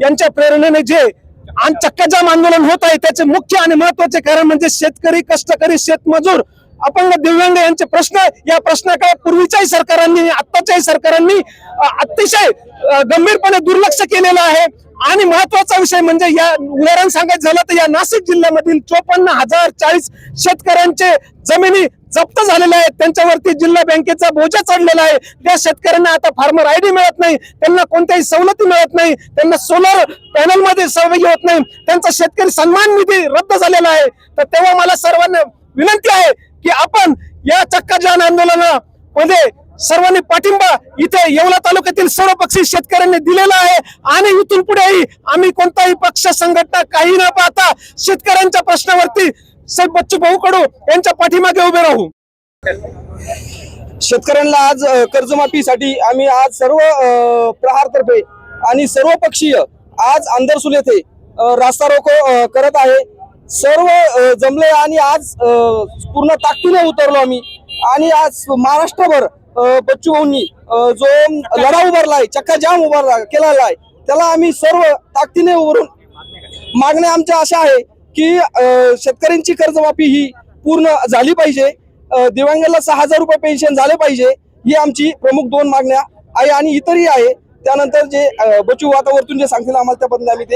यांच्या प्रेरणेने जे आणि चक्काजाम आंदोलन होत आहे. त्याचे मुख्य आणि महत्त्वाचे कारण म्हणजे शेतकरी कष्टकरी शेतमजूर. अपंग दिव्यांग यांचे प्रश्न या प्रश्नाकडे पूर्वीच्याही सरकारांनी आत्ताच्याही सरकारांनी अतिशय गंभीरपणे दुर्लक्ष केलेलं आहे. आणि महत्त्वाचा विषय म्हणजे या उदाहरण सांगायचं झालं तर या नाशिक जिल्ह्यामधील चोपन्न हजार चाळीस शेतकऱ्यांचे जमिनी जप्त झालेले आहेत. त्यांच्यावरती जिल्हा बँकेचा बोजा चढलेला आहे. त्या शेतकऱ्यांना आता फार्मर आयडी मिळत नाही. त्यांना कोणत्याही सवलती मिळत नाही. त्यांना सोलर पॅनलमध्ये सहभागी होत नाही. त्यांचा शेतकरी सन्मान निधी रद्द झालेला आहे. तर तेव्हा मला सर्वांना विनंती आहे की आपण या चक्काजान आंदोलनामध्ये सर्वांनी पाठिंबा इथे येवला तालुक्यातील सर्व पक्षी शेतकऱ्यांनी दिलेला आहे. आणि इथून पुढेही आम्ही कोणताही पक्ष संघटना काही न पाहता शेतकऱ्यांच्या प्रश्नावरती साहेब बच्चू भाऊ कडू यांच्या पाठीमागे उभे राहू. शेतकऱ्यांना आज कर्जमाफीसाठी आम्ही आज सर्व प्रहारतर्फे आणि सर्व पक्षीय आज आंदरसूल येथे रास्ता रोको करत आहे. सर्व जमले आणि आज पूर्ण ताकदीने उतरलो आम्ही. आणि आज महाराष्ट्रभर बच्चू भाऊंनी जो लढा उभारलाय चक्का जाम उभारला केलेला आहे त्याला आम्ही सर्व ताकदीने उभारून मागण्या आमच्या अशा आहे. की शेतकऱ्यांची कर्जमाफी ही पूर्ण झाली पाहिजे. दिव्यांगाला सहा हजार रुपये पेन्शन झाले पाहिजे. ही आमची प्रमुख दोन मागण्या आहे आणि इतरही आहे. त्यानंतर जे बचू वातावरतून जे सांगतील आम्हाला त्या आम्ही ते